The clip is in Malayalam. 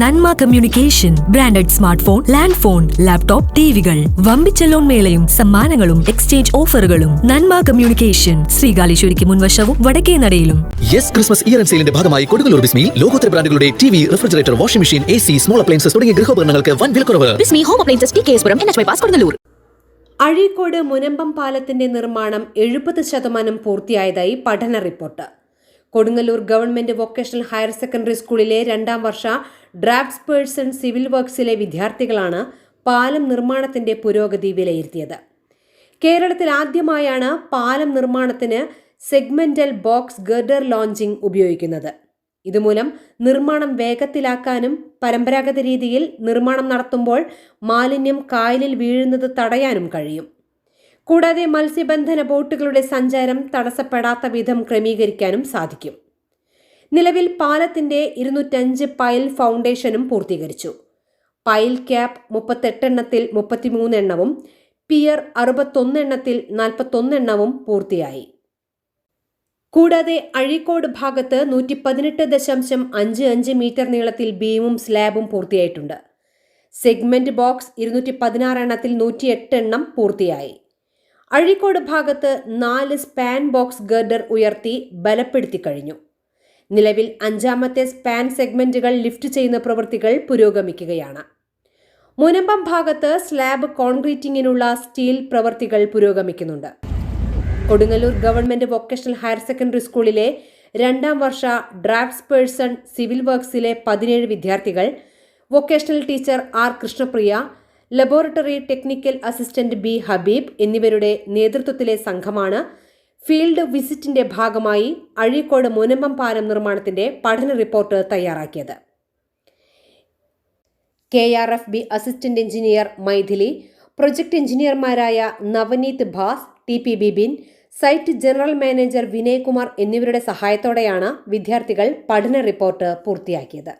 Nanma communication branded smart phone land phone laptop ടിവികൾ. വമ്പിച്ച ലോൺ മേളയും സമ്മാനങ്ങളും എക്സ്ചേഞ്ച് ഓഫറുകളും. നന്മ കമ്മ്യൂണിക്കേഷൻ ശ്രീകാലേശ്വരിക്ക് മുൻവശവും വടക്കേ നടയിലും. യെസ് ക്രിസ്മസ് ഇയർ ആൻഡ് സെയിലിന്റെ ഭാഗമായി കൊടുങ്ങല്ലൂർ ബിസ്മിയിൽ ലോകോത്തര ബ്രാൻഡുകളുടെ T V refrigerator washing machine A C small appliances തുടങ്ങിയ ഗൃഹോപകരണങ്ങൾക്ക് വൻ വിലക്കുറവ് Bismi home appliances T K S Puram N H bypass Kodungallur. Azhikode Munambam പാലത്തിന്റെ നിർമ്മാണം എഴുപത് ശതമാനം പൂർത്തിയായതായി പഠന report. Kodungallur government vocational higher secondary സ്കൂളിലെ രണ്ടാം വർഷ ഡ്രാഫ്റ്റ്സ് പേഴ്സൺ സിവിൽ വർക്ക്സിലെ വിദ്യാർത്ഥികളാണ് പാലം നിർമ്മാണത്തിന്റെ പുരോഗതി വിലയിരുത്തിയത്. കേരളത്തിൽ ആദ്യമായാണ് പാലം നിർമ്മാണത്തിന് സെഗ്മെന്റൽ ബോക്സ് ഗർഡർ ലോഞ്ചിംഗ് ഉപയോഗിക്കുന്നത്. ഇതുമൂലം നിർമ്മാണം വേഗത്തിലാക്കാനും പരമ്പരാഗത രീതിയിൽ നിർമ്മാണം നടത്തുമ്പോൾ മാലിന്യം കായലിൽ വീഴുന്നത് തടയാനും കഴിയും. കൂടാതെ മത്സ്യബന്ധന ബോട്ടുകളുടെ സഞ്ചാരം തടസ്സപ്പെടാത്ത വിധം ക്രമീകരിക്കാനും സാധിക്കും. നിലവിൽ പാലത്തിന്റെ ഇരുന്നൂറ്റഞ്ച് പൈൽ ഫൗണ്ടേഷനും പൂർത്തീകരിച്ചു. പൈൽ ക്യാപ് മുപ്പത്തെട്ടെണ്ണത്തിൽ മുപ്പത്തിമൂന്നെണ്ണവും പിയർ അറുപത്തൊന്നെണ്ണത്തിൽ നാൽപ്പത്തൊന്നെണ്ണവും പൂർത്തിയായി. കൂടാതെ അഴീക്കോട് ഭാഗത്ത് നൂറ്റി പതിനെട്ട് ദശാംശം അഞ്ച് അഞ്ച് മീറ്റർ നീളത്തിൽ ബീമും സ്ലാബും പൂർത്തിയായിട്ടുണ്ട്. സെഗ്മെന്റ് ബോക്സ് ഇരുന്നൂറ്റി പതിനാറ് എണ്ണത്തിൽ നൂറ്റി എട്ട് എണ്ണം പൂർത്തിയായി. അഴീക്കോട് ഭാഗത്ത് നാല് സ്പാൻ ബോക്സ് ഗർഡർ ഉയർത്തി ബലപ്പെടുത്തി കഴിഞ്ഞു. നിലവിൽ അഞ്ചാമത്തെ സ്പാൻ സെഗ്മെന്റുകൾ ലിഫ്റ്റ് ചെയ്യുന്ന പ്രവൃത്തികൾ പുരോഗമിക്കുകയാണ്. മുനമ്പം ഭാഗത്ത് സ്ലാബ് കോൺക്രീറ്റിംഗിനുള്ള സ്റ്റീൽ പ്രവൃത്തികൾ പുരോഗമിക്കുന്നുണ്ട്. Kodungallur government vocational higher secondary സ്കൂളിലെ രണ്ടാം വർഷ ഡ്രാഫ്റ്റ്സ് പേഴ്സൺ സിവിൽ വർക്ക്സിലെ പതിനേഴ് വിദ്യാർത്ഥികൾ vocational teacher R Krishnapriya laboratory technical assistant B Habeeb എന്നിവരുടെ നേതൃത്വത്തിലെ സംഘമാണ് ഫീൽഡ് വിസിറ്റിന്റെ ഭാഗമായി അഴീക്കോട് മുനമ്പം പാലം നിർമ്മാണത്തിന്റെ പഠന റിപ്പോർട്ട് തയ്യാറാക്കിയത്. K R F B assistant engineer Mythili project എഞ്ചിനീയർമാരായ Navaneeth Bhas T P Bibin site general manager Vinaykumar എന്നിവരുടെ സഹായത്തോടെയാണ് വിദ്യാർത്ഥികൾ പഠന റിപ്പോർട്ട് പൂർത്തിയാക്കിയത്.